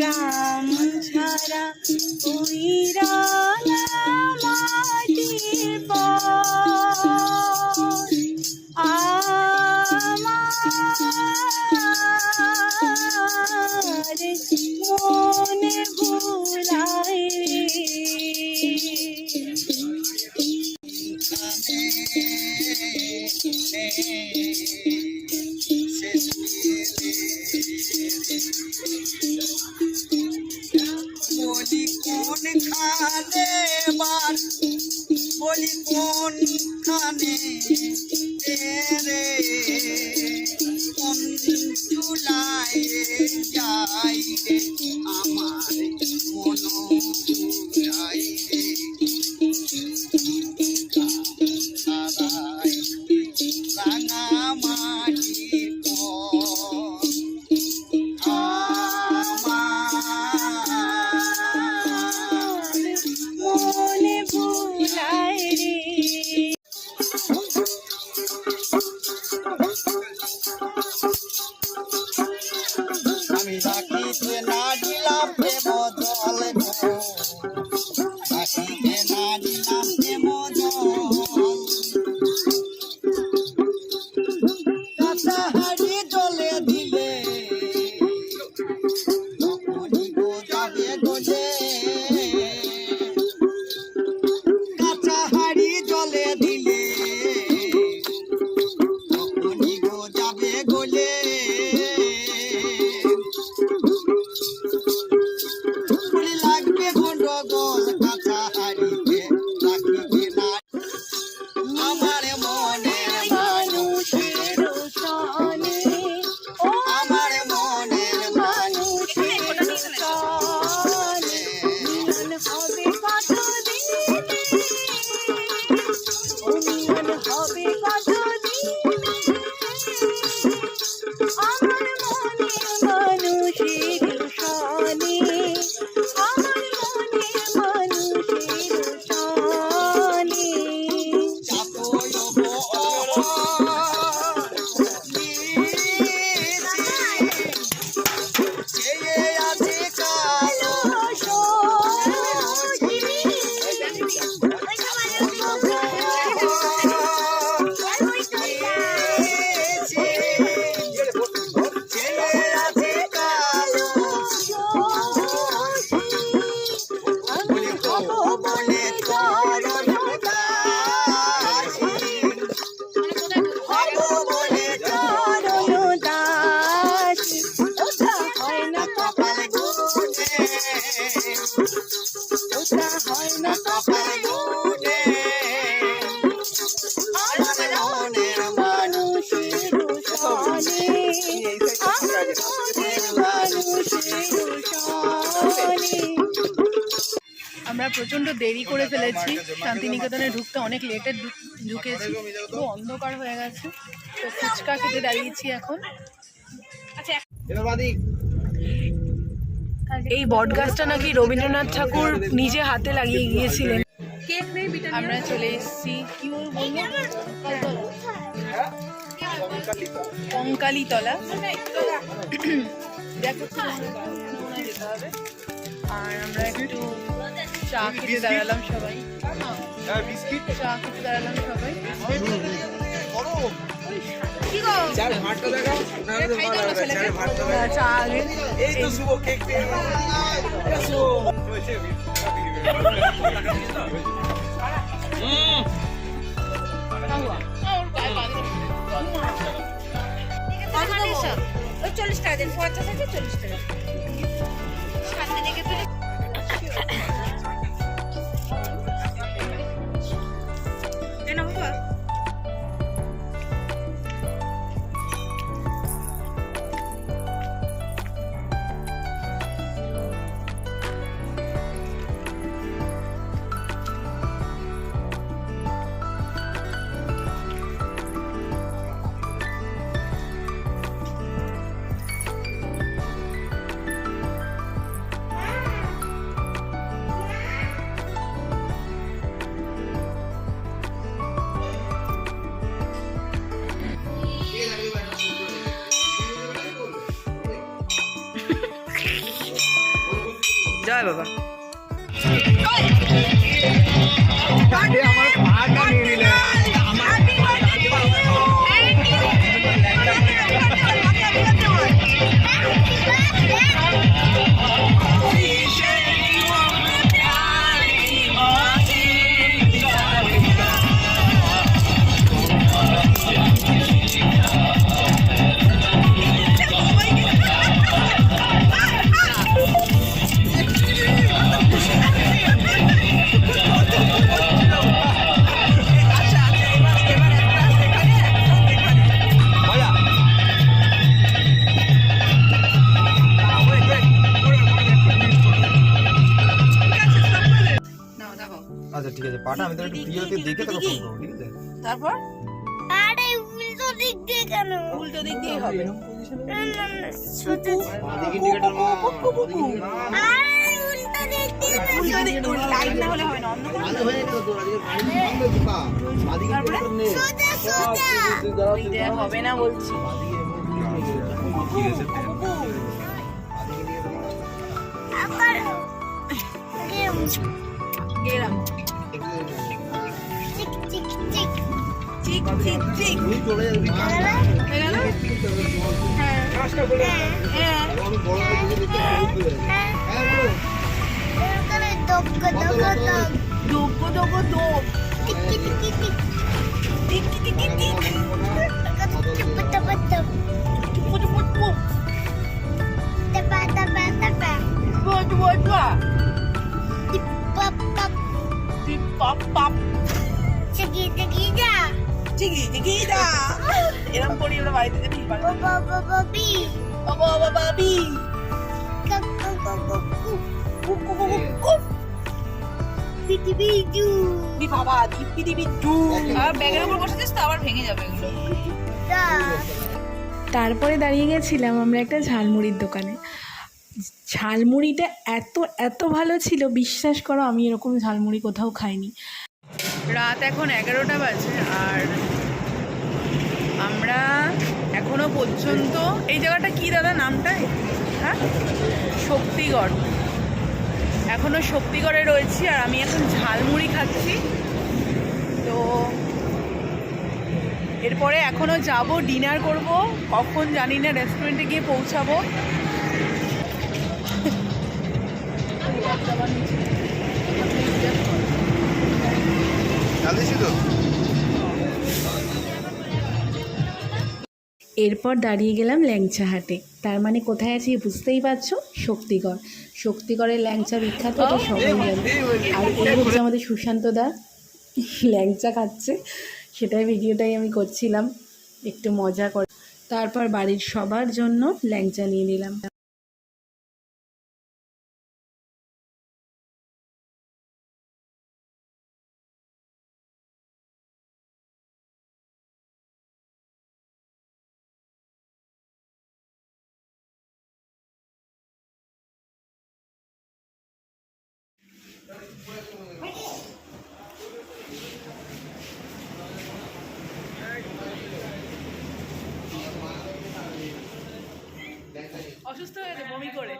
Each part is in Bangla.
গ্রাম ছাড়া উইরা আমার মনে ভুলাই বলি আমার প্রচণ্ড দেরি করে ফেলেছি। শান্তিনিকেতনে ঢুকতে অনেক লেটে ঢুকেছি। পুরো অন্ধকার হয়ে গেছে। তো ফুচকা খেতে দাঁড়িয়েছি এখন। এই বট গাছটা নাকি রবীন্দ্রনাথ ঠাকুর নিজে হাতে লাগিয়ে গিয়েছিলেন। আমরা চলে এসেছি। কি বলব? কঙ্কালীতলা। দেখো হয় যেতে হবে। আর আমরা একটু চা খেতে দাঁড়ালাম সবাই। চা খেতে দাঁড়ালাম সবাই। কি গো? না, চা আগে। এই তো শুভ কেক এসো ওই চল্লিশ টাকা দিন পঞ্চাশ আছে চল্লিশ টাকা। শান্তিনিকেতনে এ জয় বাবা আমি তো একটু ভিডিওতে দেখে তোকে ফোন করব ঠিক আছে? তারপর? আরে উল্টো দিক দিয়ে কেন? উল্টো দিক দিয়ে হবে। না, না, না, সোজা আরে উল্টো দিক দিয়ে উল্টো দিক লাইট না হলে হবে না অন্ধকার তারপরে? সোজা সোজা ওই হবে না বলছি। আবার গেম গেলাম ঠিক ঠিক ঠিক হ্যাঁ হয়ে গেল হ্যাঁ হ্যাঁ এখানে দক্ক দক্ক দক দোগো দোগো দোগ টিকি টিকি টিক টিক টিক টিক পৃথিবী জু। দি বাবা দিপি দিপি টু আর ব্যাগের উপর বসেছিস তো আবার ভেঙে যাবে এগুলো। তারপরে দাঁড়িয়ে গেছিলাম আমরা একটা ঝালমুড়ির দোকানে। ঝালমুড়িটা এত এত ভালো ছিল বিশ্বাস করো আমি এরকম ঝালমুড়ি কোথাও খাইনি। রাত এখন এগারোটা বাজে আর আমরা এখনও পর্যন্ত এই জায়গাটা কি দাদা নামটা হ্যাঁ? শক্তিগড়। এখনও শক্তিগড়ে রয়েছি আর আমি এখন ঝালমুড়ি খাচ্ছি। তো এরপরে এখনও যাব ডিনার করব কখন জানি না রেস্টুরেন্টে গিয়ে পৌঁছাবো। এরপর দাঁড়িয়ে গেলাম ল্যাংচা হাটে। তার মানে কোথায় আছি বুঝতেই পারছ? শক্তিগড়। শক্তিগড়ের ল্যাংচা বিখ্যাত এটা সবাই জানে। আর এই হচ্ছে আমাদের সুশান্ত দা ল্যাংচা খাচ্ছে। সেটাই ভিডিওটাই আমি করছিলাম একটু মজা করে। তারপর বাড়ির সবার জন্য ল্যাংচা নিয়ে নিলাম। অসুস্থ হয়েছে বমি করে?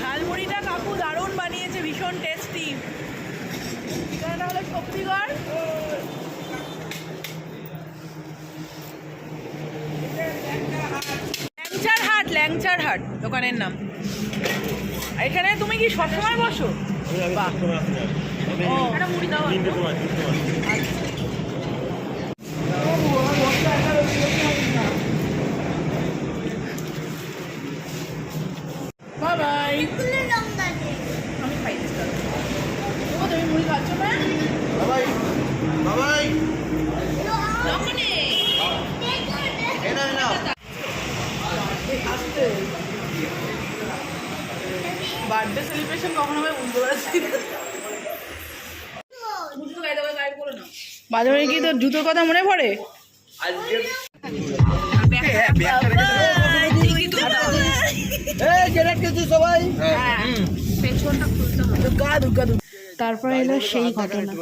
ঝালমুড়িটা কাকু দারুণ বানিয়েছে, ভীষণ টেস্টি ঠিকানাটা হলো শক্তিগড়। ল্যাংচার হাট ল্যাংচার হাট, দোকানের নাম। এখানে তুমি কি সবসময় বসো? বাহ। একটা মুড়ি দাও। বাই বাই কুলে রং দাদে আমি খাই দিচ্ছি ও তুমি মুড়ি খাচ্ছ না বাবাই বাবাই দোকানে এটা না আসতে পারছি বাজারে কি তোর জুতোর কথা মনে পড়ে? তারপরে এলো সেই ঘটনা।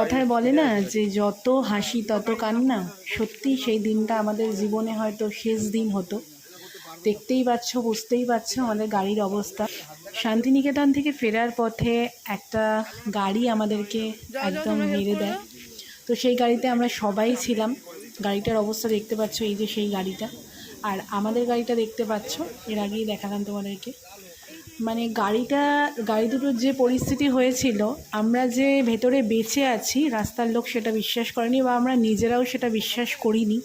কথায় বলে না যে যত হাসি তত কান্না, সত্যি সেই দিনটা আমাদের জীবনে হয়তো শেষ দিন হতো। দেখতেই পাচ্ছ, বুঝতেই পারছ আমাদের গাড়ির অবস্থা। শান্তিনিকেতন থেকে ফেরার পথে একটা গাড়ি আমাদেরকে একদম মেরে দেয়। তো সেই গাড়িতে আমরা সবাই ছিলাম। গাড়িটার অবস্থা দেখতে পাচ্ছ, এই যে সেই গাড়িটা। আর আমাদের গাড়িটা দেখতে পাচ্ছ, এর আগেই দেখালাম তোমাদেরকে। মানে গাড়িটা, গাড়ি দুটোর যে পরিস্থিতি হয়েছিল, আমরা যে ভেতরে বেঁচে আছি, রাস্তার লোক সেটা বিশ্বাস করেনি বা আমরা নিজেরাও সেটা বিশ্বাস করিনি।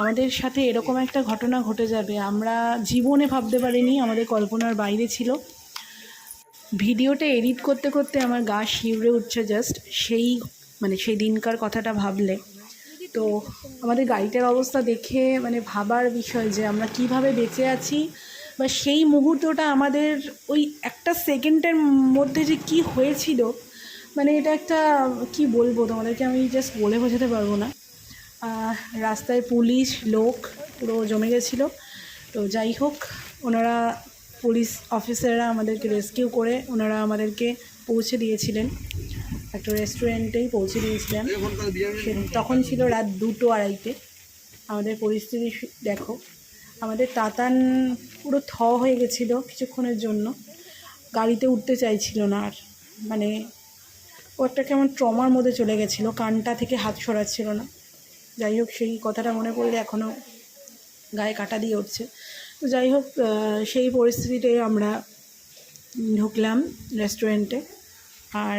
আমাদের সাথে এরকম একটা ঘটনা ঘটে যাবে, আমরা জীবনে ভাবতে পারিনি, আমাদের কল্পনার বাইরে ছিল। ভিডিওটা এডিট করতে করতে আমার গা শিউরে উঠছে জাস্ট সেই মানে সেই দিনকার কথাটা ভাবলে। তো আমাদের গাড়িটার অবস্থা দেখে মানে ভাবার বিষয় যে আমরা কীভাবে বেঁচে আছি, বা সেই মুহূর্তটা আমাদের ওই একটা সেকেন্ডের মধ্যে যে কি হয়েছিল মানে এটা একটা, কি বলব তোমাদেরকে, আমি জাস্ট বলে বোঝাতে পারব না। রাস্তায় পুলিশ, লোক পুরো জমে গেছিল। তো যাই হোক, ওনারা পুলিশ অফিসাররা আমাদেরকে রেস্কিউ করে ওনারা আমাদেরকে পৌঁছে দিয়েছিলেন। একটা রেস্টুরেন্টেই পৌঁছে দিয়েছিলেন। তখন ছিল রাত দুটো আড়াইটে। আমাদের পরিস্থিতি দেখো, আমাদের তাতান পুরো থ হয়ে গেছিল কিছুক্ষণের জন্য। গাড়িতে উঠতে চাইছিল না আর। মানে ও একটা কেমন ট্রমার মধ্যে চলে গেছিল, কানটা থেকে হাত সরাচ্ছিল না। যাই হোক, সেই কথাটা মনে পড়লে এখনও গায়ে কাটা দিয়ে উঠছে। তো যাই হোক সেই পরিস্থিতিতে আমরা ঢুকলাম রেস্টুরেন্টে আর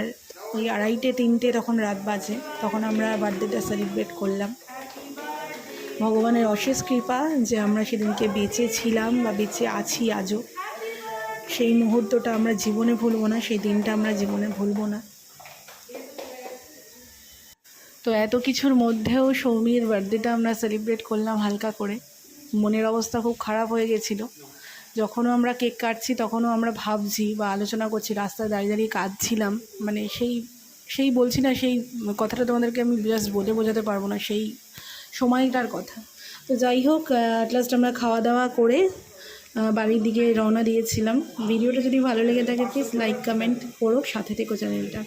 ওই আড়াইটে, তিনটে তখন রাত বাজে, তখন আমরা বার্থডেটা সেলিব্রেট করলাম। ভগবানের অশেষ কৃপা যে আমরা সেদিনকে বেঁচে ছিলাম বা বেঁচে আছি আজও। সেই মুহূর্তটা আমরা জীবনে ভুলবো না, সেই দিনটা আমরা জীবনে ভুলবো না। তো এত কিছুর মধ্যেও সৌমির বার্থডেটা আমরা সেলিব্রেট করলাম হালকা করে। মনের অবস্থা খুব খারাপ হয়ে গেছিল। যখনও আমরা কেক কাটছি, তখনও আমরা ভাবছি বা আলোচনা করছি, রাস্তায় দাঁড়িয়ে দাঁড়িয়ে কাঁদছিলাম। মানে সেই সেই বলছি না, সেই কথাটা তোমাদেরকে আমি জাস্ট বলে বোঝাতে পারব না, সেই সময়টার কথা। তো যাই হোক অ্যাট লাস্ট আমরা খাওয়া দাওয়া করে বাড়ির দিকে রওনা দিয়েছিলাম। ভিডিওটা যদি ভালো লেগে থাকে প্লিজ লাইক কমেন্ট করো, সাথে থেকো চ্যানেলটা